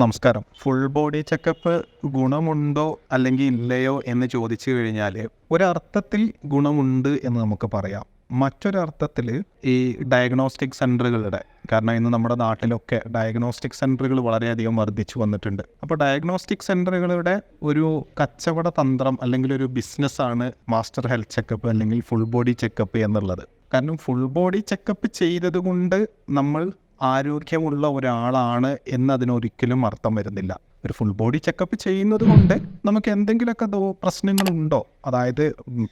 നമസ്കാരം. Full body checkup ഗുണമുണ്ടോ അല്ലെങ്കിൽ ഇല്ലയോ എന്ന് ചോദിച്ചു കഴിഞ്ഞാൽ ഒരർത്ഥത്തിൽ ഗുണമുണ്ട് എന്ന് നമുക്ക് പറയാം. മറ്റൊരർത്ഥത്തിൽ ഈ ഡയഗ്നോസ്റ്റിക് സെന്ററുകളുടെ കാരണം ഇന്ന് നമ്മുടെ നാട്ടിലൊക്കെ ഡയഗ്നോസ്റ്റിക് സെന്ററുകൾ വളരെയധികം വർദ്ധിച്ചു വന്നിട്ടുണ്ട്. അപ്പോൾ ഡയഗ്നോസ്റ്റിക് സെന്ററുകളുടെ ഒരു കച്ചവട തന്ത്രം അല്ലെങ്കിൽ ഒരു ബിസിനസ്സാണ് മാസ്റ്റർ ഹെൽത്ത് ചെക്കപ്പ് അല്ലെങ്കിൽ ഫുൾ ബോഡി ചെക്കപ്പ് എന്നുള്ളത്. കാരണം ഫുൾ ബോഡി ചെക്കപ്പ് ചെയ്തതുകൊണ്ട് നമ്മൾ ആരോഗ്യമുള്ള ഒരാളാണ് എന്നതിനൊരിക്കലും അർത്ഥം വരുന്നില്ല. ഒരു ഫുൾ ബോഡി ചെക്കപ്പ് ചെയ്യുന്നത് കൊണ്ട് നമുക്ക് എന്തെങ്കിലുമൊക്കെ പ്രശ്നങ്ങളുണ്ടോ? അതായത്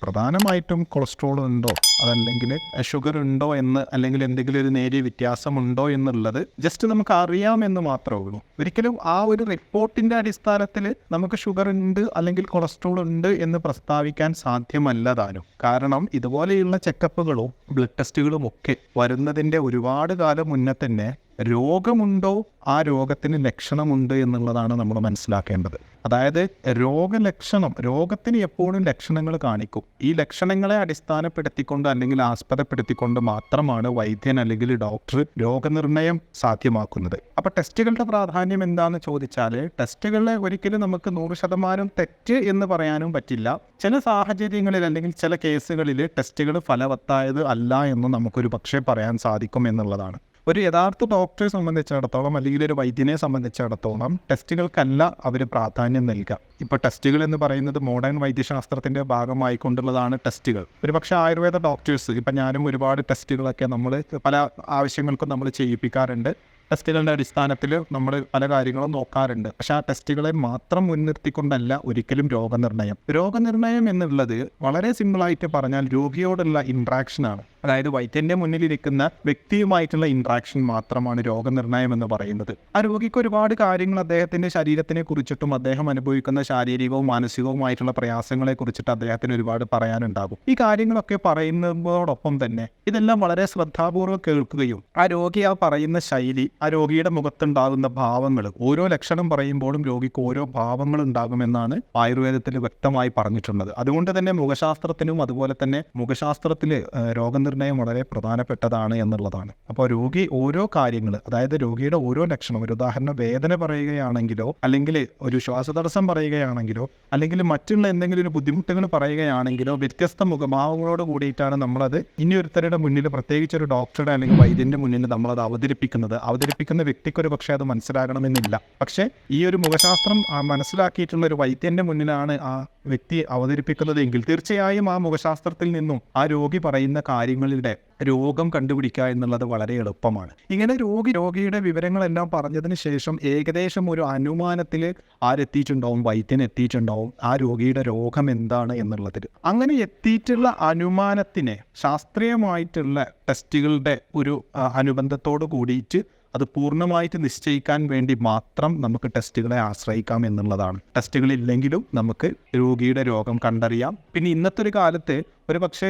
പ്രധാനമായിട്ടും കൊളസ്ട്രോൾ ഉണ്ടോ? അതല്ലെങ്കിൽ ഷുഗർ ഉണ്ടോ എന്ന് അല്ലെങ്കിൽ എന്തെങ്കിലും ഒരു നേരിയ വ്യത്യാസമുണ്ടോ എന്നുള്ളത് ജസ്റ്റ് നമുക്ക് അറിയാമെന്ന് മാത്രമേ ഉള്ളൂ. ഒരിക്കലും ആ ഒരു റിപ്പോർട്ടിന്റെ അടിസ്ഥാനത്തിൽ നമുക്ക് ഷുഗർ ഉണ്ട് അല്ലെങ്കിൽ കൊളസ്ട്രോൾ ഉണ്ട് എന്ന് പ്രസ്താവിക്കാൻ സാധ്യമല്ല താനും. കാരണം ഇതുപോലെയുള്ള ചെക്കപ്പുകളും ബ്ലഡ് ടെസ്റ്റുകളും ഒക്കെ വരുന്നതിന്റെ ഒരുപാട് കാലം മുന്നേ തന്നെ രോഗമുണ്ടോ? ആ രോഗത്തിന് ലക്ഷണമുണ്ട് എന്നുള്ളതാണ് നമ്മൾ മനസ്സിലാക്കേണ്ടത്. അതായത് രോഗലക്ഷണം രോഗത്തിന് എപ്പോഴും ലക്ഷണങ്ങൾ കാണിക്കും. ഈ ലക്ഷണങ്ങളെ അടിസ്ഥാനപ്പെടുത്തിക്കൊണ്ട് അല്ലെങ്കിൽ ആസ്പദപ്പെടുത്തിക്കൊണ്ട് മാത്രമാണ് വൈദ്യൻ അല്ലെങ്കിൽ ഡോക്ടർ രോഗനിർണയം സാധ്യമാക്കുന്നത്. അപ്പൊ ടെസ്റ്റുകളുടെ പ്രാധാന്യം എന്താണെന്ന് ചോദിച്ചാൽ ടെസ്റ്റുകളെ ഒരിക്കലും നമുക്ക് നൂറ് ശതമാനം തെറ്റ് എന്ന് പറയാനും പറ്റില്ല. ചില സാഹചര്യങ്ങളിൽ അല്ലെങ്കിൽ ചില കേസുകളിൽ ടെസ്റ്റുകൾ ഫലവത്തായത് അല്ല എന്ന് നമുക്കൊരു പക്ഷേ പറയാൻ സാധിക്കും എന്നുള്ളതാണ്. ഒരു യഥാർത്ഥ ഡോക്ടറെ സംബന്ധിച്ചിടത്തോളം അല്ലെങ്കിൽ ഒരു വൈദ്യനെ സംബന്ധിച്ചിടത്തോളം ടെസ്റ്റുകൾക്കല്ല അവർ പ്രാധാന്യം നൽകുക ഇപ്പോൾ ടെസ്റ്റുകൾ എന്ന് പറയുന്നത് മോഡേൺ വൈദ്യശാസ്ത്രത്തിന്റെ ഭാഗമായിക്കൊണ്ടുള്ളതാണ് ടെസ്റ്റുകൾ ഒരു പക്ഷേ ആയുർവേദ ഡോക്ടേഴ്സ് ഇപ്പം ഞാനും ഒരുപാട് ടെസ്റ്റുകളൊക്കെ നമ്മൾ പല ആവശ്യങ്ങൾക്കും നമ്മൾ ചെയ്യിപ്പിക്കാറുണ്ട്. ടെസ്റ്റുകളുടെ അടിസ്ഥാനത്തിൽ നമ്മൾ പല കാര്യങ്ങളും നോക്കാറുണ്ട്. പക്ഷെ ആ ടെസ്റ്റുകളെ മാത്രം മുൻനിർത്തിക്കൊണ്ടല്ല ഒരിക്കലും രോഗനിർണയം. രോഗനിർണയം എന്നുള്ളത് വളരെ സിമ്പിളായിട്ട് പറഞ്ഞാൽ രോഗിയോടുള്ള ഇൻട്രാക്ഷനാണ് അതായത് വൈദ്യന്റെ മുന്നിലിരിക്കുന്ന വ്യക്തിയുമായിട്ടുള്ള ഇൻട്രാക്ഷൻ മാത്രമാണ് രോഗനിർണയം എന്ന് പറയുന്നത്. ആ രോഗിക്ക് ഒരുപാട് കാര്യങ്ങൾ അദ്ദേഹത്തിന്റെ ശരീരത്തിനെ കുറിച്ചിട്ടും അദ്ദേഹം അനുഭവിക്കുന്ന ശാരീരികവും മാനസികവുമായിട്ടുള്ള പ്രയാസങ്ങളെ കുറിച്ചിട്ട് അദ്ദേഹത്തിന് ഒരുപാട് പറയാനുണ്ടാകും. ഈ കാര്യങ്ങളൊക്കെ പറയുന്നതോടൊപ്പം തന്നെ ഇതെല്ലാം വളരെ ശ്രദ്ധാപൂർവം കേൾക്കുകയും ആ രോഗി ആ പറയുന്ന ശൈലി രോഗിയുടെ മുഖത്തുണ്ടാകുന്ന ഭാവങ്ങൾ. ഓരോ ലക്ഷണം പറയുമ്പോഴും രോഗിക്ക് ഓരോ ഭാവങ്ങൾ ഉണ്ടാകുമെന്നാണ് ആയുർവേദത്തിൽ വ്യക്തമായി പറഞ്ഞിട്ടുള്ളത്. അതുകൊണ്ട് തന്നെ മുഖശാസ്ത്രത്തിനും അതുപോലെ തന്നെ മുഖശാസ്ത്രത്തിൽ രോഗനിർണയം വളരെ പ്രധാനപ്പെട്ടതാണ് എന്നുള്ളതാണ്. അപ്പോൾ രോഗി ഓരോ കാര്യങ്ങൾ അതായത് രോഗിയുടെ ഓരോ ലക്ഷണം ഒരു ഉദാഹരണം വേദന പറയുകയാണെങ്കിലോ അല്ലെങ്കിൽ ഒരു ശ്വാസതടസ്സം പറയുകയാണെങ്കിലോ അല്ലെങ്കിൽ മറ്റുള്ള എന്തെങ്കിലും ഒരു ബുദ്ധിമുട്ടുകൾ പറയുകയാണെങ്കിലോ വ്യത്യസ്ത മുഖഭാവങ്ങളോട് കൂടിയിട്ടാണ് നമ്മളത് ഇനി ഒരുത്തരുടെ മുന്നിൽ പ്രത്യേകിച്ച് ഒരു ഡോക്ടറുടെ അല്ലെങ്കിൽ വൈദ്യന്റെ മുന്നിൽ നമ്മളത് അവതരിപ്പിക്കുന്നത് അവതരിപ്പിക്കുന്ന വ്യക്തിക്ക് പക്ഷേ അത് മനസ്സിലാകണമെന്നില്ല. പക്ഷേ ഈ ഒരു മുഖശാസ്ത്രം മനസ്സിലാക്കിയിട്ടുള്ള ഒരു വൈദ്യന്റെ മുന്നിലാണ് ആ വ്യക്തി അവതരിപ്പിക്കുന്നതെങ്കിൽ തീർച്ചയായും ആ മുഖശാസ്ത്രത്തിൽ നിന്നും ആ രോഗി പറയുന്ന കാര്യങ്ങളുടെ രോഗം കണ്ടുപിടിക്കുക എന്നുള്ളത് വളരെ എളുപ്പമാണ്. ഇങ്ങനെ രോഗി രോഗിയുടെ വിവരങ്ങളെല്ലാം പറഞ്ഞതിന് ശേഷം ഏകദേശം ഒരു അനുമാനത്തിൽ ആരെത്തിയിട്ടുണ്ടാവും വൈദ്യൻ എത്തിയിട്ടുണ്ടാവും ആ രോഗിയുടെ രോഗം എന്താണ് എന്നുള്ളതിൽ. അങ്ങനെ എത്തിയിട്ടുള്ള അനുമാനത്തിനെ ശാസ്ത്രീയമായിട്ടുള്ള ടെസ്റ്റുകളുടെ ഒരു അനുബന്ധത്തോട് കൂടിയിട്ട് അത് പൂർണമായിട്ട് നിശ്ചയിക്കാൻ വേണ്ടി മാത്രം നമുക്ക് ടെസ്റ്റുകളെ ആശ്രയിക്കാം എന്നുള്ളതാണ്. ടെസ്റ്റുകളില്ലെങ്കിലും നമുക്ക് രോഗിയുടെ രോഗം കണ്ടറിയാം. പിന്നെ ഇന്നത്തെ ഒരു കാലത്ത് ഒരു പക്ഷേ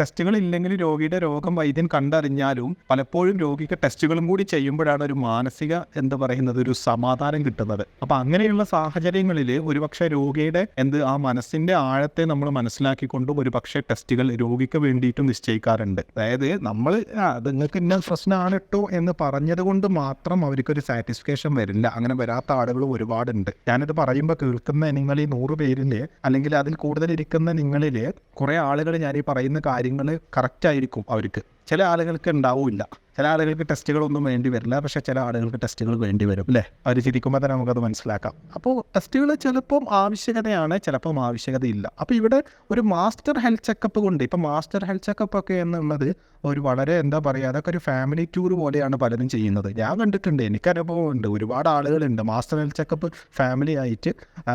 ടെസ്റ്റുകൾ ഇല്ലെങ്കിൽ രോഗിയുടെ രോഗം വൈദ്യൻ കണ്ടറിഞ്ഞാലും പലപ്പോഴും രോഗിക്ക് ടെസ്റ്റുകളും കൂടി ചെയ്യുമ്പോഴാണ് ഒരു മാനസിക എന്ത് പറയുന്നത് ഒരു സമാധാനം കിട്ടുന്നത്. അപ്പം അങ്ങനെയുള്ള സാഹചര്യങ്ങളിൽ ഒരുപക്ഷെ രോഗിയുടെ എന്ത് ആ മനസ്സിന്റെ ആഴത്തെ നമ്മൾ മനസ്സിലാക്കിക്കൊണ്ടും ഒരു പക്ഷേ ടെസ്റ്റുകൾ രോഗിക്ക് വേണ്ടിയിട്ടും നിശ്ചയിക്കാറുണ്ട്. അതായത് നമ്മൾ നിങ്ങൾക്ക് ഇന്ന പ്രശ്നമാണ് കേട്ടോ എന്ന് പറഞ്ഞത് കൊണ്ട് മാത്രം അവർക്കൊരു സാറ്റിസ്ഫാക്ഷൻ വരില്ല. അങ്ങനെ വരാത്ത ആളുകൾ ഒരുപാടുണ്ട്. ഞാനിത് പറയുമ്പോൾ കേൾക്കുന്ന നിങ്ങൾ ഈ നൂറ് പേരിൽ അല്ലെങ്കിൽ അതിൽ കൂടുതൽ ഇരിക്കുന്ന നിങ്ങളിൽ കുറേ ആളുകൾ ഞാൻ ഈ പറയുന്ന കാര്യങ്ങൾ കറക്റ്റ് ആയിരിക്കും അവർക്ക്. ചില ആളുകൾക്ക് ഉണ്ടാവില്ല. ചില ആളുകൾക്ക് ടെസ്റ്റുകളൊന്നും വേണ്ടി വരില്ല. പക്ഷേ ചില ആളുകൾക്ക് ടെസ്റ്റുകൾ വേണ്ടി വരും അല്ലേ? അവർ ചിരിക്കുമ്പോൾ തന്നെ നമുക്കത് മനസ്സിലാക്കാം. അപ്പോൾ ടെസ്റ്റുകൾ ചിലപ്പം ആവശ്യകതയാണ് ചിലപ്പം ആവശ്യകതയില്ല. അപ്പോൾ ഇവിടെ ഒരു മാസ്റ്റർ ഹെൽത്ത് ചെക്കപ്പ് കൊണ്ട് ഇപ്പം മാസ്റ്റർ ഹെൽത്ത് ചെക്കപ്പ് ഒക്കെ എന്നുള്ളത് ഒരു വളരെ എന്താ പറയുക അതൊക്കെ ഒരു ഫാമിലി ടൂർ പോലെയാണ് പലരും ചെയ്യുന്നത്. ഞാൻ കണ്ടിട്ടുണ്ട് എനിക്ക് അനുഭവമുണ്ട് ഒരുപാട് ആളുകളുണ്ട്. മാസ്റ്റർ ഹെൽത്ത് ചെക്കപ്പ് ഫാമിലി ആയിട്ട്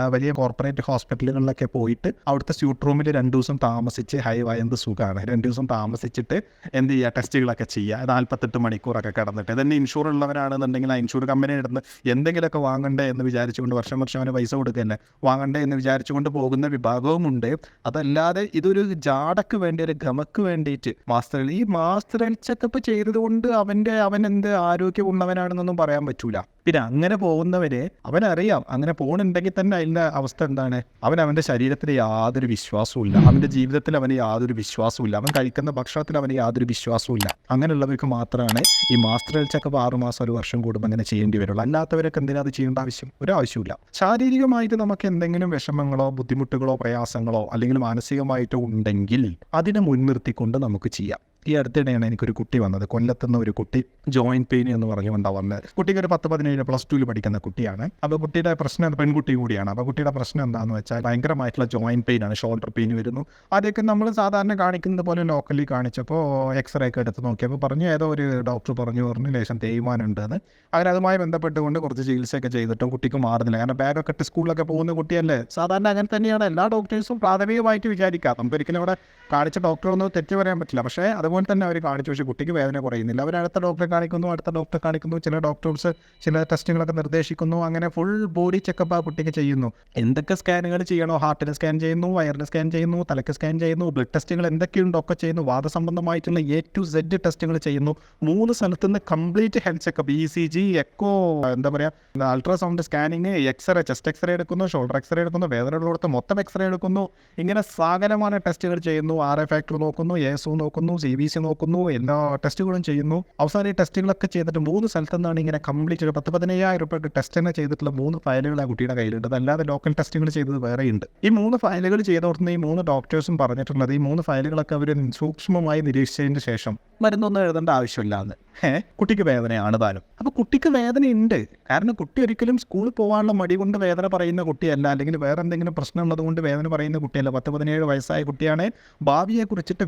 വലിയ കോർപ്പറേറ്റ് ഹോസ്പിറ്റലുകളിലൊക്കെ പോയിട്ട് അവിടുത്തെ സ്യൂട്ട് റൂമിൽ രണ്ട് ദിവസം താമസിച്ച് ഹൈ വയന്ത് സുഖമാണ് രണ്ട് ദിവസം താമസിച്ചിട്ട് എന്ത് ചെയ്യുക ടെസ്റ്റുകളൊക്കെ ചെയ്യുക. നാൽപ്പത്തെട്ട് മണിക്കൂറൊക്കെ കിടന്നിട്ട്. ഇതന്നെ ഇൻഷുർ ഉള്ളവരാണെന്നുണ്ടെങ്കിൽ ആ ഇൻഷുർ കമ്പനിയുടെ അടുത്ത് എന്തെങ്കിലുമൊക്കെ വാങ്ങണ്ടേ എന്ന് വിചാരിച്ചുകൊണ്ട് വർഷം വർഷം അവന് പൈസ കൊടുക്കല്ലേ വാങ്ങണ്ടേ എന്ന് വിചാരിച്ചുകൊണ്ട് പോകുന്ന വിഭാഗവുമുണ്ട്. അതല്ലാതെ ഇതൊരു ജാടക്ക് വേണ്ടി ഒരു ഗമക്ക് വേണ്ടിയിട്ട് മാസ്റ്റർ ഈ മാസ്റ്റർ ചെക്കപ്പ് ചെയ്തതുകൊണ്ട് അവന്റെ അവൻ എന്ത് ആരോഗ്യമുള്ളവനാണെന്നൊന്നും പറയാൻ പറ്റൂല. പിന്നെ അങ്ങനെ പോകുന്നവരെ അവനറിയാം. അങ്ങനെ പോകണുണ്ടെങ്കിൽ തന്നെ അതിന്റെ അവസ്ഥ എന്താണ്? അവൻ അവന്റെ ശരീരത്തിൽ യാതൊരു വിശ്വാസവും ഇല്ല അവന്റെ ജീവിതത്തിൽ അവന് യാതൊരു വിശ്വാസവും ഇല്ല അവൻ കഴിക്കുന്ന ഭക്ഷണത്തിൽ അവന് യാതൊരു വിശ്വാസവും വിശ്വാസവും ഇല്ല അങ്ങനെയുള്ളവർക്ക് മാത്രമാണ് ഈ മാസ്റ്റർ ഹെൽത്ത് ചെക്കപ്പ് ആറുമാസം ഒരു വർഷം കൂടുമ്പോൾ അങ്ങനെ ചെയ്യേണ്ടി വരുള്ളൂ. അല്ലാത്തവരൊക്കെ എന്തിനാ അത് ചെയ്യേണ്ട ആവശ്യം? ഒരു ആവശ്യമില്ല ശാരീരികമായിട്ട് നമുക്ക് എന്തെങ്കിലും വിഷമങ്ങളോ ബുദ്ധിമുട്ടുകളോ പ്രയാസങ്ങളോ അല്ലെങ്കിൽ മാനസികമായിട്ടോ ഉണ്ടെങ്കിൽ അതിനെ മുൻനിർത്തിക്കൊണ്ട് നമുക്ക് ചെയ്യാം. ഈ അടുത്തിടെയാണ് എനിക്കൊരു കുട്ടി വന്നത്. കൊല്ലത്തുനിന്ന് ഒരു കുട്ടി ജോയിന്റ് പെയിൻ എന്ന് പറഞ്ഞുകൊണ്ടാണ് വന്നത് കുട്ടിക്ക് ഒരു പത്ത് പതിനേഴ് പ്ലസ് ടുവിൽ പഠിക്കുന്ന കുട്ടിയാണ്. അപ്പോൾ കുട്ടിയുടെ പ്രശ്നം പെൺകുട്ടി കൂടിയാണ്. അപ്പോൾ കുട്ടിയുടെ പ്രശ്നം എന്താണെന്ന് വെച്ചാൽ ഭയങ്കരമായിട്ടുള്ള ജോയിന്റ് പെയിൻ ആണ്. ഷോൾഡർ പെയിൻ വരുന്നു. അതൊക്കെ നമ്മൾ സാധാരണ കാണിക്കുന്നത് പോലെ ലോക്കലി കാണിച്ചപ്പോൾ എക്സ്റേ ഒക്കെ എടുത്ത് നോക്കിയപ്പോൾ പറഞ്ഞു ഏതോ ഒരു ഡോക്ടർ പറഞ്ഞു പറഞ്ഞു ലേശം തേയ്മാനുണ്ട് ഉണ്ടെന്ന് അങ്ങനെ അതുമായി ബന്ധപ്പെട്ടുകൊണ്ട് കുറച്ച് ചികിത്സയൊക്കെ ചെയ്തിട്ടും കുട്ടിക്ക് മാറുന്നില്ല. കാരണം ബാഗൊക്കെ ഇട്ട് സ്കൂളിലൊക്കെ പോകുന്ന കുട്ടിയല്ലേ? സാധാരണ അങ്ങനെ തന്നെയാണ്. എല്ലാ ഡോക്ടേഴ്സും പ്രാഥമികമായിട്ട് വിചാരിക്കുക നമുക്ക് ഒരിക്കലും അവിടെ കാണിച്ച ഡോക്ടറൊന്നും തെറ്റ് പറയാൻ പറ്റില്ല. പക്ഷേ അതുപോലെ തന്നെ അവർ കാണിച്ചു. പക്ഷേ കുട്ടിക്ക് വേദന കുറയുന്നില്ല. അവർ അടുത്ത ഡോക്ടറെ കാണിക്കുന്നു അടുത്ത ഡോക്ടറെ കാണിക്കുന്നു ചില ഡോക്ടേഴ്സ് ചില ടെസ്റ്റുകളൊക്കെ നിർദ്ദേശിക്കുന്നു. അങ്ങനെ ഫുൾ ബോഡി ചെക്കപ്പ് ആ കുട്ടിക്ക് ചെയ്യുന്നു. എന്തൊക്കെ സ്കാനുകൾ ചെയ്യണോ? ഹാർട്ടിന് സ്കാൻ ചെയ്യുന്നു വയറിന് സ്കാൻ ചെയ്യുന്നു തലയ്ക്ക് സ്കാൻ ചെയ്യുന്നു ബ്ലഡ് ടെസ്റ്റുകൾ എന്തൊക്കെയുണ്ടോ? ഒക്കെ ചെയ്യുന്നു. വാദസംബന്ധമായിട്ടുള്ള എ ടു സെഡ് ടെസ്റ്റുകൾ ചെയ്യുന്നു. മൂന്ന് സ്ഥലത്ത് നിന്ന് complete health checkup E C G echo എന്താ പറയുക ultrasound scanning X-ray chest X-ray എടുക്കുന്നു ഷോൾഡർ എക്സ്റേ എടുക്കുന്നു വേദന ഉള്ളിടത്ത് മൊത്തം എക്സ്റേ എടുക്കുന്നു. ഇങ്ങനെ സകലമായ ടെസ്റ്റുകൾ ചെയ്യുന്നു. ആർ എ ഫാക്ടർ നോക്കുന്നു എസ് നോക്കുന്നു സി ബി സി നോക്കുന്നു എല്ലാ ടെസ്റ്റുകളും ചെയ്യുന്നു. അവസാനം ഈ ടെസ്റ്റുകളൊക്കെ ചെയ്തിട്ട് മൂന്ന് സ്ഥലത്തു നിന്നാണ് ഇങ്ങനെ കംപ്ലീറ്റ് പത്ത് പതിനയ്യായിരം രൂപയ്ക്ക് ടെസ്റ്റ് തന്നെ ചെയ്തിട്ടുള്ള മൂന്ന് ഫയലുകൾ ആ കുട്ടിയുടെ കയ്യിലുണ്ട്. അതല്ലാതെ ലോക്കൽ ടെസ്റ്റുകൾ ചെയ്തത് വേറെയുണ്ട് ഈ മൂന്ന് ഫയലുകൾ ചെയ്തോടുന്ന ഈ മൂന്ന് ഡോക്ടേഴ്സും പറഞ്ഞിട്ടുള്ളത് ഈ മൂന്ന് ഫയലുകളൊക്കെ അവർ സൂക്ഷ്മമായി നിരീക്ഷിച്ചതിന് ശേഷം മരുന്നൊന്നും എഴുതേണ്ട ആവശ്യമില്ല എന്ന്. ഏഹ് കുട്ടിക്ക് വേദനയാണ് താനും. അപ്പോൾ കുട്ടിക്ക് വേദനയുണ്ട്. കാരണം കുട്ടി ഒരിക്കലും സ്കൂളിൽ പോകാനുള്ള മടി കൊണ്ട് വേദന പറയുന്ന കുട്ടിയല്ല. അല്ലെങ്കിൽ വേറെ എന്തെങ്കിലും പ്രശ്നം ഉള്ളത് കൊണ്ട് വേദന പറയുന്ന കുട്ടിയല്ല. പത്ത് പതിനേഴ് വയസ്സായ കുട്ടിയാണ് ഭാവിയെ കുറിച്ചിട്ട്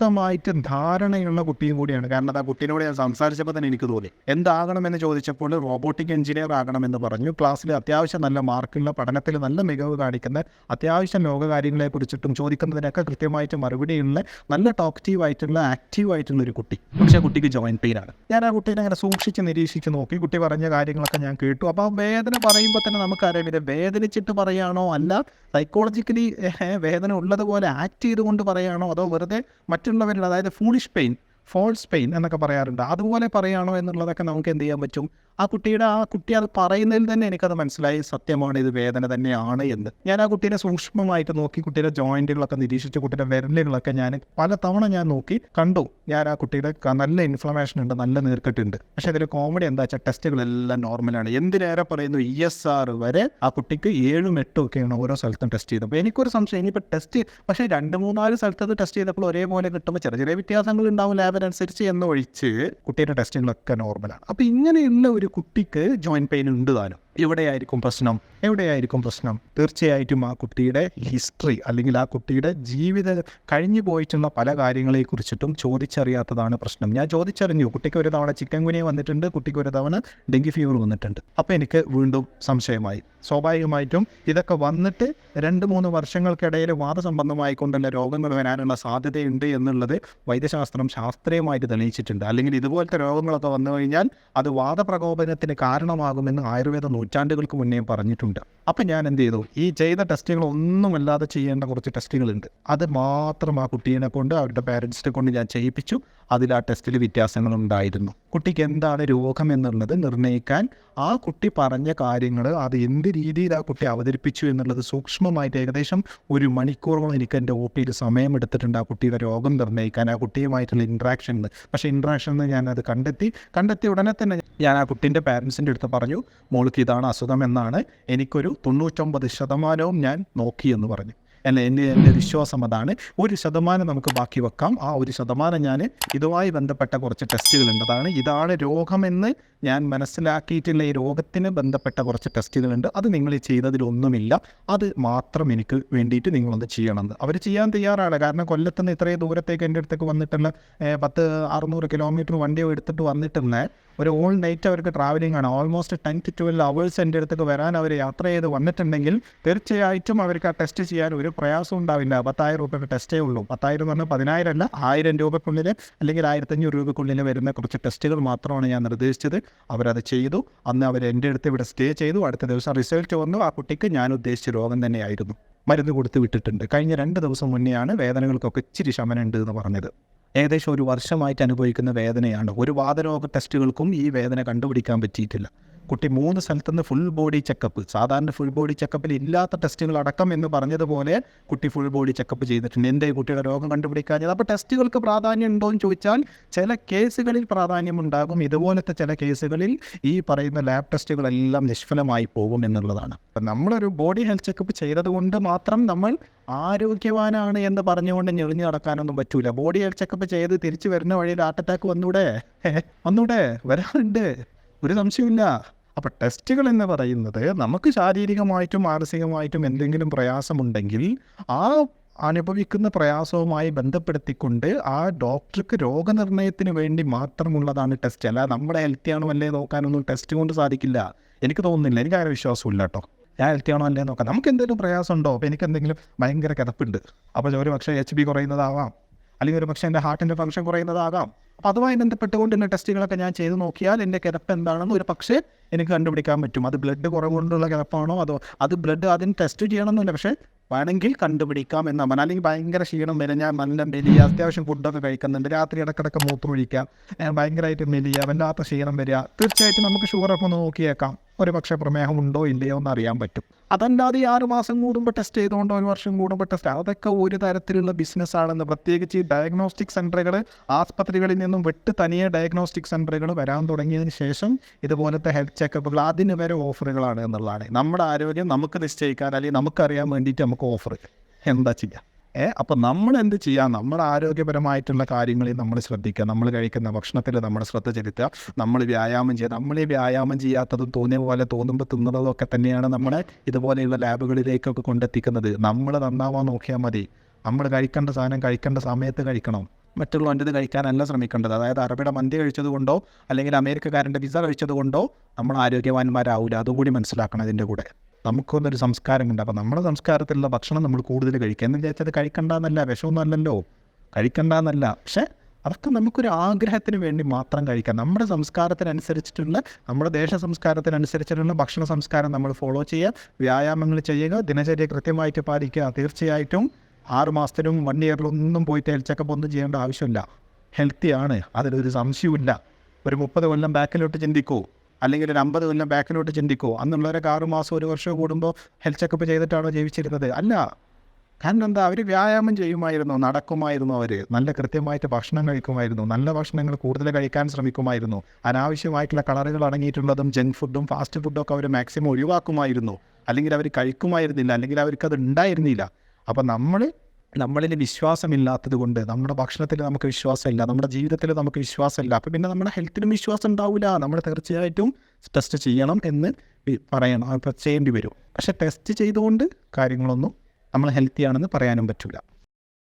വ്യക്തമായിട്ട് ധാരണയുള്ള കുട്ടിയും കൂടിയാണ്. കാരണം ആ കുട്ടീനോട് ഞാൻ സംസാരിച്ചപ്പോൾ തന്നെ എനിക്ക് തോന്നി. എന്താകണമെന്ന് ചോദിച്ചപ്പോൾ റോബോട്ടിക് എഞ്ചിനീയർ ആകണമെന്ന് പറഞ്ഞു. ക്ലാസ്സിൽ അത്യാവശ്യം നല്ല മാർക്കുള്ള പഠനത്തിൽ നല്ല മികവ് കാണിക്കുന്ന അത്യാവശ്യം ലോകകാര്യങ്ങളെ കുറിച്ചിട്ടും ചോദിക്കുന്നതിനൊക്കെ കൃത്യമായിട്ട് മറുപടിയുള്ള നല്ല ടോക്റ്റീവ് ആയിട്ടുള്ള ആക്റ്റീവ് ആയിട്ടുള്ള ഒരു കുട്ടി. പക്ഷേ കുട്ടിക്ക് ജോയിന്റ് പെയിൻ ആണ്. ഞാൻ ആ കുട്ടീനെ അങ്ങനെ സൂക്ഷിച്ച് നിരീക്ഷിച്ച് നോക്കി. കുട്ടി പറഞ്ഞ കാര്യങ്ങളൊക്കെ ഞാൻ കേട്ടു. അപ്പോൾ വേദന പറയുമ്പോൾ തന്നെ നമുക്കറിയാം ഇത് വേദനിച്ചിട്ട് പറയാണോ? അല്ല സൈക്കോളജിക്കലി വേദന ഉള്ളതുപോലെ ആക്ട് ചെയ്തുകൊണ്ട് പറയാണോ? അതോ വെറുതെ മറ്റുള്ളവരുടെ അതായത് ഫൂളിഷ് പെയിൻ ഫോൾസ് പെയിൻ എന്നൊക്കെ പറയാറുണ്ട്. അതുപോലെ പറയാണോ എന്നുള്ളതൊക്കെ നമുക്ക് എന്ത് ചെയ്യാൻ പറ്റും? ആ കുട്ടിയുടെ ആ കുട്ടി അത് പറയുന്നതിൽ തന്നെ എനിക്കത് മനസ്സിലായി. സത്യമാണ് ഇത് വേദന തന്നെയാണ് എന്ന്. ഞാൻ ആ കുട്ടീനെ സൂക്ഷ്മമായിട്ട് നോക്കി കുട്ടിയുടെ ജോയിന്റുകളൊക്കെ നിരീക്ഷിച്ച് കുട്ടിയുടെ വിരലുകളൊക്കെ ഞാൻ പല തവണ ഞാൻ നോക്കി കണ്ടു. ഞാൻ ആ കുട്ടിയുടെ നല്ല ഇൻഫ്ലമേഷൻ ഉണ്ട് നല്ല നീർക്കെട്ടുണ്ട്. പക്ഷെ അതിൽ കോമഡി എന്താ വെച്ചാൽ ടെസ്റ്റുകളെല്ലാം നോർമലാണ് എന്തിനേറെ പറയുന്നു ഇ എസ് ആർ വരെ ആ കുട്ടിക്ക് ഏഴും എട്ടും ഒക്കെയാണ് ഓരോ സ്ഥലത്തും ടെസ്റ്റ് ചെയ്തത് അപ്പോൾ എനിക്കൊരു സംശയം ഇനിയിപ്പോൾ ടെസ്റ്റ് പക്ഷേ രണ്ട് മൂന്നാൽ സ്ഥലത്ത് അത് ടെസ്റ്റ് ചെയ്തപ്പോൾ ഒരേപോലെ കിട്ടുമ്പോൾ ചെറിയ ചെറിയ വ്യത്യാസങ്ങൾ ഉണ്ടാവും ലാബിനനുസരിച്ച് എന്നൊഴിച്ച് കുട്ടിയുടെ ടെസ്റ്റുകളൊക്കെ നോർമലാണ് അപ്പോൾ ഇങ്ങനെയുള്ള ഒരു കുട്ടിക്ക് ജോയിന്റ് പെയിൻ ഉണ്ട് താനും. എവിടെയായിരിക്കും പ്രശ്നം? എവിടെയായിരിക്കും പ്രശ്നം? തീർച്ചയായിട്ടും ആ കുട്ടിയുടെ ഹിസ്റ്ററി അല്ലെങ്കിൽ ആ കുട്ടിയുടെ ജീവിത കഴിഞ്ഞു പോയിട്ടുള്ള പല കാര്യങ്ങളെ കുറിച്ചിട്ടും ചോദിച്ചറിയാത്തതാണ് പ്രശ്നം. ഞാൻ ചോദിച്ചറിഞ്ഞു. കുട്ടിക്ക് ഒരു തവണ ചിക്കൻ കുനിയ വന്നിട്ടുണ്ട് കുട്ടിക്ക് ഒരു തവണ ഡെങ്കി ഫീവർ വന്നിട്ടുണ്ട്. അപ്പോൾ എനിക്ക് വീണ്ടും സംശയമായി. സ്വാഭാവികമായിട്ടും ഇതൊക്കെ വന്നിട്ട് രണ്ട് മൂന്ന് വർഷങ്ങൾക്കിടയിൽ വാദസംബന്ധമായിക്കൊണ്ടുള്ള രോഗങ്ങൾ വരാനുള്ള സാധ്യതയുണ്ട് എന്നുള്ളത് വൈദ്യശാസ്ത്രം ശാസ്ത്രീയമായിട്ട് തെളിയിച്ചിട്ടുണ്ട്. അല്ലെങ്കിൽ ഇതുപോലത്തെ രോഗങ്ങളൊക്കെ വന്നു കഴിഞ്ഞാൽ അത് വാദപ്രകോപനത്തിന് കാരണമാകുമെന്ന് ആയുർവേദ നൂറ്റാണ്ടുകൾക്ക് മുന്നേ പറഞ്ഞിട്ടുണ്ട്. അപ്പം ഞാൻ എന്ത് ചെയ്തു? ഈ ചെയ്ത ടെസ്റ്റുകൾ ഒന്നുമല്ലാതെ ചെയ്യേണ്ട കുറച്ച് ടെസ്റ്റുകളുണ്ട് അത് മാത്രം ആ കുട്ടീനെ കൊണ്ട് അവരുടെ പാരൻസിനെ കൊണ്ട് ഞാൻ ചെയ്യിപ്പിച്ചു. അതിൽ ആ ടെസ്റ്റിൽ വ്യത്യാസങ്ങൾ ഉണ്ടായിരുന്നു കുട്ടിക്ക് എന്താണ് രോഗം എന്നുള്ളത് നിർണയിക്കാൻ ആ കുട്ടി പറഞ്ഞ കാര്യങ്ങൾ അത് എന്ത് രീതിയിൽ ആ കുട്ടി അവതരിപ്പിച്ചു എന്നുള്ളത് സൂക്ഷ്മമായിട്ട് ഏകദേശം ഒരു മണിക്കൂറോളം എനിക്ക് എന്റെ ഒ പിയിൽ സമയമെടുത്തിട്ടുണ്ട് ആ കുട്ടിയുടെ രോഗം നിർണയിക്കാൻ ആ കുട്ടിയുമായിട്ടുള്ള ഇൻട്രാക്ഷനിൽ പക്ഷേ ഇൻട്രാക്ഷനിൽ ഞാൻ അത് കണ്ടെത്തി. കണ്ടെത്തിയ ഉടനെ തന്നെ ഞാൻ ആ കുട്ടീന്റെ പാരൻസിന്റെ അടുത്ത് പറഞ്ഞു മോൾക്ക് ഇതാണ് അസുഖം എന്നാണ്. എനിക്കൊരു തൊണ്ണൂറ്റൊമ്പത് ശതമാനവും ഞാൻ നോക്കി എന്ന് പറഞ്ഞു. അല്ല എന്റെ എന്റെ വിശ്വാസം അതാണ്. ഒരു ശതമാനം നമുക്ക് ബാക്കി വെക്കാം. ആ ഒരു ശതമാനം ഞാൻ ഇതുമായി ബന്ധപ്പെട്ട കുറച്ച് ടെസ്റ്റുകൾ ഉണ്ട് അതാണ് ഇതാണ് രോഗമെന്ന് ഞാൻ മനസ്സിലാക്കിയിട്ടുള്ള ഈ രോഗത്തിന് ബന്ധപ്പെട്ട കുറച്ച് ടെസ്റ്റുകളുണ്ട്. അത് നിങ്ങൾ ചെയ്തതിലൊന്നുമില്ല. അത് മാത്രം എനിക്ക് വേണ്ടിയിട്ട് നിങ്ങളൊന്ന് ചെയ്യണമെന്ന്. അവർ ചെയ്യാൻ തയ്യാറാണ്. കാരണം കൊല്ലത്തുനിന്ന് ഇത്രയും ദൂരത്തേക്ക് എന്റെ അടുത്തേക്ക് വന്നിട്ടുള്ള പത്ത് അറുന്നൂറ് കിലോമീറ്റർ വണ്ടിയോ എടുത്തിട്ട് വന്നിട്ടുള്ള ഒരു ഓൾ നൈറ്റ് അവർക്ക് ട്രാവലിംഗ് ആണ്. Almost ten to twelve hours എന്റെ അടുത്തേക്ക് വരാൻ അവർ യാത്ര ചെയ്ത് വന്നിട്ടുണ്ടെങ്കിൽ തീർച്ചയായിട്ടും അവർക്ക് ആ ടെസ്റ്റ് ചെയ്യാൻ ഒരു പ്രയാസം ഉണ്ടാവില്ല. പത്തായിരം രൂപയുടെ ടെസ്റ്റേ ഉള്ളൂ. പത്തായിരം എന്ന് പറഞ്ഞാൽ പതിനായിരം അല്ല ആയിരം രൂപക്കുള്ളിൽ അല്ലെങ്കിൽ ആയിരത്തഞ്ഞൂറ് രൂപക്കുള്ളിൽ വരുന്ന കുറച്ച് ടെസ്റ്റുകൾ മാത്രമാണ് ഞാൻ നിർദ്ദേശിച്ചത്. അവരത് ചെയ്തു. അന്ന് അവർ എന്റെ അടുത്ത് ഇവിടെ സ്റ്റേ ചെയ്തു. അടുത്ത ദിവസം റിസൾട്ട് വന്നു. ആ കുട്ടിക്ക് ഞാൻ ഉദ്ദേശിച്ച രോഗം തന്നെയായിരുന്നു. മരുന്ന് കൊടുത്ത് വിട്ടിട്ടുണ്ട്. കഴിഞ്ഞ രണ്ട് ദിവസം മുന്നെയാണ് വേദനകൾക്കൊക്കെ ഇച്ചിരി ശമനമുണ്ട് എന്ന് പറഞ്ഞത്. ഏകദേശം ഒരു വർഷമായിട്ട് അനുഭവിക്കുന്ന വേദനയാണ്. ഒരു വാതരോഗ ടെസ്റ്റുകൾക്കും ഈ വേദന കണ്ടുപിടിക്കാൻ പറ്റിയിട്ടില്ല. കുട്ടി മൂന്ന് സ്ഥലത്തുനിന്ന് ഫുൾ ബോഡി ചെക്കപ്പ് സാധാരണ ഫുൾ ബോഡി ചെക്കപ്പിൽ ഇല്ലാത്ത ടെസ്റ്റുകൾ അടക്കം എന്ന് പറഞ്ഞതുപോലെ കുട്ടി ഫുൾ ബോഡി ചെക്കപ്പ് ചെയ്തിട്ടുണ്ട്. എന്റെ കുട്ടിയുടെ രോഗം കണ്ടുപിടിക്കാഞ്ഞത്? അപ്പോൾ ടെസ്റ്റുകൾക്ക് പ്രാധാന്യം ഉണ്ടോ എന്ന് ചോദിച്ചാൽ ചില കേസുകളിൽ പ്രാധാന്യം ഉണ്ടാകും. ഇതുപോലത്തെ ചില കേസുകളിൽ ഈ പറയുന്ന ലാബ് ടെസ്റ്റുകളെല്ലാം നിഷ്ഫലമായി പോകും എന്നുള്ളതാണ്. അപ്പം നമ്മളൊരു ബോഡി ഹെൽത്ത് ചെക്കപ്പ് ചെയ്തതുകൊണ്ട് മാത്രം നമ്മൾ ആരോഗ്യവാനാണ് എന്ന് പറഞ്ഞുകൊണ്ട് ഞെളിഞ്ഞു നടക്കാനൊന്നും പറ്റൂല. ബോഡി ഹെൽത്ത് ചെക്കപ്പ് ചെയ്ത് തിരിച്ചു വരുന്ന വഴിയിൽ ഹാർട്ട് അറ്റാക്ക് വന്നൂടെ? വന്നൂടെ? വരാറുണ്ട്. ഒരു സംശയമില്ല അപ്പം ടെസ്റ്റുകൾ എന്ന് പറയുന്നത് നമുക്ക് ശാരീരികമായിട്ടും മാനസികമായിട്ടും എന്തെങ്കിലും പ്രയാസമുണ്ടെങ്കിൽ ആ അനുഭവിക്കുന്ന പ്രയാസവുമായി ബന്ധപ്പെടുത്തിക്കൊണ്ട് ആ ഡോക്ടർക്ക് രോഗനിർണയത്തിന് വേണ്ടി മാത്രമുള്ളതാണ് ടെസ്റ്റ് അല്ല നമ്മുടെ ഹെൽത്തി ആണോ അല്ലേ നോക്കാനൊന്നും ടെസ്റ്റ് കൊണ്ട് സാധിക്കില്ല. എനിക്ക് തോന്നുന്നില്ല. എനിക്ക് അങ്ങനെ വിശ്വാസമില്ല കേട്ടോ. ഞാൻ ഹെൽത്തി ആണോ അല്ലേ നോക്കാം. നമുക്ക് എന്തെങ്കിലും പ്രയാസമുണ്ടോ? അപ്പോൾ എനിക്ക് എന്തെങ്കിലും ഭയങ്കര കിടപ്പുണ്ട്. അപ്പോൾ ഒരു പക്ഷേ എച്ച് ബി കുറയുന്നതാവാം. അല്ലെങ്കിൽ ഒരു പക്ഷേ എന്റെ ഹാർട്ടിന്റെ ഫംഗ്ഷൻ കുറയുന്നതാകാം. അപ്പോൾ അതുമായി ബന്ധപ്പെട്ടുകൊണ്ട് എന്റെ ടെസ്റ്റുകളൊക്കെ ഞാൻ ചെയ്ത് നോക്കിയാൽ എന്റെ കിടപ്പ് എന്താണെന്ന് ഒരു പക്ഷേ എനിക്ക് കണ്ടുപിടിക്കാൻ പറ്റും. അത് ബ്ലഡ് കുറവുകൊണ്ടുള്ള കിടപ്പാണോ? അതോ അത് ബ്ലഡ് അതിന് ടെസ്റ്റ് ചെയ്യണമെന്നില്ല. പക്ഷേ വേണമെങ്കിൽ കണ്ടുപിടിക്കാം എന്നാണ് അല്ലെങ്കിൽ ഭയങ്കര ക്ഷീണം വരെ. ഞാൻ നല്ല മെലിയ അത്യാവശ്യം ഫുഡൊക്കെ കഴിക്കുന്നുണ്ട്. രാത്രി ഇടക്കിടക്ക് മൂത്രമൊഴിക്കാം. ഭയങ്കരമായിട്ട് മെലിയ വല്ലാത്ത ക്ഷീണം വരിക. തീർച്ചയായിട്ടും നമുക്ക് ഷുഗറൊക്കെ നോക്കിയേക്കാം. ഒരു പക്ഷേ പ്രമേഹം ഉണ്ടോ ഇല്ലയോ എന്ന് അറിയാൻ പറ്റും. അതല്ലാതെ ആറ് മാസം കൂടുമ്പോൾ ടെസ്റ്റ് ചെയ്തുകൊണ്ടോ ഒരു വർഷം കൂടുമ്പോൾ ടെസ്റ്റ് അതൊക്കെ ഒരു തരത്തിലുള്ള ബിസിനസ് ആണെന്ന്. പ്രത്യേകിച്ച് ഈ ഡയഗ്നോസ്റ്റിക് സെന്ററുകൾ ആസ്പത്രികളിൽ നിന്നും വിട്ട് തനിയെ ഡയഗ്നോസ്റ്റിക് സെന്ററുകൾ വരാൻ തുടങ്ങിയതിന് ശേഷം ഇതുപോലത്തെ ഹെൽത്ത് ചെക്കപ്പുകൾ അതിന് വരെ ഓഫറുകളാണ് എന്നുള്ളതാണ്. നമ്മുടെ ആരോഗ്യം നമുക്ക് നിശ്ചയിക്കാൻ അല്ലെങ്കിൽ നമുക്കറിയാൻ വേണ്ടിയിട്ട് നമുക്ക് ഓഫർ എന്താ ചെയ്യുക ഏ? അപ്പോൾ നമ്മൾ എന്ത് ചെയ്യുക നമ്മുടെ ആരോഗ്യപരമായിട്ടുള്ള കാര്യങ്ങളിൽ നമ്മൾ ശ്രദ്ധിക്കുക. നമ്മൾ കഴിക്കുന്ന ഭക്ഷണത്തിൽ നമ്മൾ ശ്രദ്ധ ചെലുത്തുക. നമ്മൾ വ്യായാമം ചെയ്യുക. നമ്മൾ ഈ വ്യായാമം ചെയ്യാത്തതും തോന്നിയ പോലെ തോന്നുമ്പോൾ തിന്നുന്നതും ഒക്കെ തന്നെയാണ് നമ്മളെ ഇതുപോലെയുള്ള ലാബുകളിലേക്കൊക്കെ കൊണ്ടെത്തിക്കുന്നത്. നമ്മൾ നന്നാവാൻ നോക്കിയാൽ മതി. നമ്മൾ കഴിക്കേണ്ട സാധനം കഴിക്കേണ്ട സമയത്ത് കഴിക്കണം. മറ്റുള്ളവന്റെത് കഴിക്കാനല്ല ശ്രമിക്കേണ്ടത്. അതായത് അറബിയുടെ മന്തി കഴിച്ചത് കൊണ്ടോ അല്ലെങ്കിൽ അമേരിക്കക്കാരന്റെ പിസ്സ കഴിച്ചത് കൊണ്ടോ നമ്മൾ ആരോഗ്യവാന്മാരാവില്ല അതുകൂടി മനസ്സിലാക്കണം അതിന്റെ കൂടെ. നമുക്കൊന്നൊരു സംസ്കാരമുണ്ട്. അപ്പോൾ നമ്മുടെ സംസ്കാരത്തിലുള്ള ഭക്ഷണം നമ്മൾ കൂടുതൽ കഴിക്കുക. എന്ന് വിചാരിച്ചത് കഴിക്കണ്ടെന്നല്ല. വിഷമൊന്നുമല്ലല്ലോ. കഴിക്കണ്ടെന്നല്ല. പക്ഷേ അതൊക്കെ നമുക്കൊരു ആഗ്രഹത്തിന് വേണ്ടി മാത്രം കഴിക്കാം. നമ്മുടെ സംസ്കാരത്തിനനുസരിച്ചിട്ടുള്ള നമ്മുടെ ദേശ സംസ്കാരത്തിനനുസരിച്ചിട്ടുള്ള ഭക്ഷണ സംസ്കാരം നമ്മൾ ഫോളോ ചെയ്യുക. വ്യായാമങ്ങൾ ചെയ്യുക. ദിനചര്യ കൃത്യമായിട്ട് പാലിക്കുക. തീർച്ചയായിട്ടും ആറ് മാസത്തിനും വൺ ഇയറിലൊന്നും പോയിട്ട് ഹെൽത്ത് ചെക്കപ്പ് ഒന്നും ചെയ്യേണ്ട ആവശ്യമില്ല. ഹെൽത്തിയാണ് അതിലൊരു സംശയമില്ല ഒരു മുപ്പത് കൊല്ലം ബാക്കിലോട്ട് ചിന്തിക്കൂ. അല്ലെങ്കിൽ ഒരു അമ്പത് കൊല്ലം ബാക്കിലോട്ട് ചിന്തിക്കുമോ അന്നുള്ളവരൊക്കെ ആറ് മാസം ഒരു വർഷം കൂടുമ്പോൾ ഹെൽത്ത് ചെക്കപ്പ് ചെയ്തിട്ടാണോ ജീവിച്ചിരുന്നത്? അല്ല. കാരണം എന്താ? അവർ വ്യായാമം ചെയ്യുമായിരുന്നു നടക്കുമായിരുന്നു അവർ നല്ല കൃത്യമായിട്ട് ഭക്ഷണം കഴിക്കുമായിരുന്നു നല്ല ഭക്ഷണങ്ങൾ കൂടുതൽ കഴിക്കാൻ ശ്രമിക്കുമായിരുന്നു. അനാവശ്യമായിട്ടുള്ള കളറുകൾ അടങ്ങിയിട്ടുള്ളതും ജങ്ക് ഫുഡും ഫാസ്റ്റ് ഫുഡും ഒക്കെ അവർ മാക്സിമം ഒഴിവാക്കുമായിരുന്നു. അല്ലെങ്കിൽ അവർ കഴിക്കുമായിരുന്നില്ല അല്ലെങ്കിൽ അവർക്ക് അത് ഉണ്ടായിരുന്നില്ല. അപ്പം നമ്മൾ നമ്മളിൽ വിശ്വാസമില്ലാത്തത് കൊണ്ട് നമ്മുടെ ഭക്ഷണത്തിൽ നമുക്ക് വിശ്വാസമില്ല നമ്മുടെ ജീവിതത്തിൽ നമുക്ക് വിശ്വാസമില്ല. അപ്പോൾ പിന്നെ നമ്മുടെ ഹെൽത്തിനും വിശ്വാസം ഉണ്ടാവില്ല നമ്മൾ തീർച്ചയായിട്ടും ടെസ്റ്റ് ചെയ്യണം എന്ന് പറയണം. അപ്പോൾ ചെയ്യേണ്ടി വരും. പക്ഷേ ടെസ്റ്റ് ചെയ്തുകൊണ്ട് കാര്യങ്ങളൊന്നും നമ്മൾ ഹെൽത്തി ആണെന്ന് പറയാനും പറ്റില്ല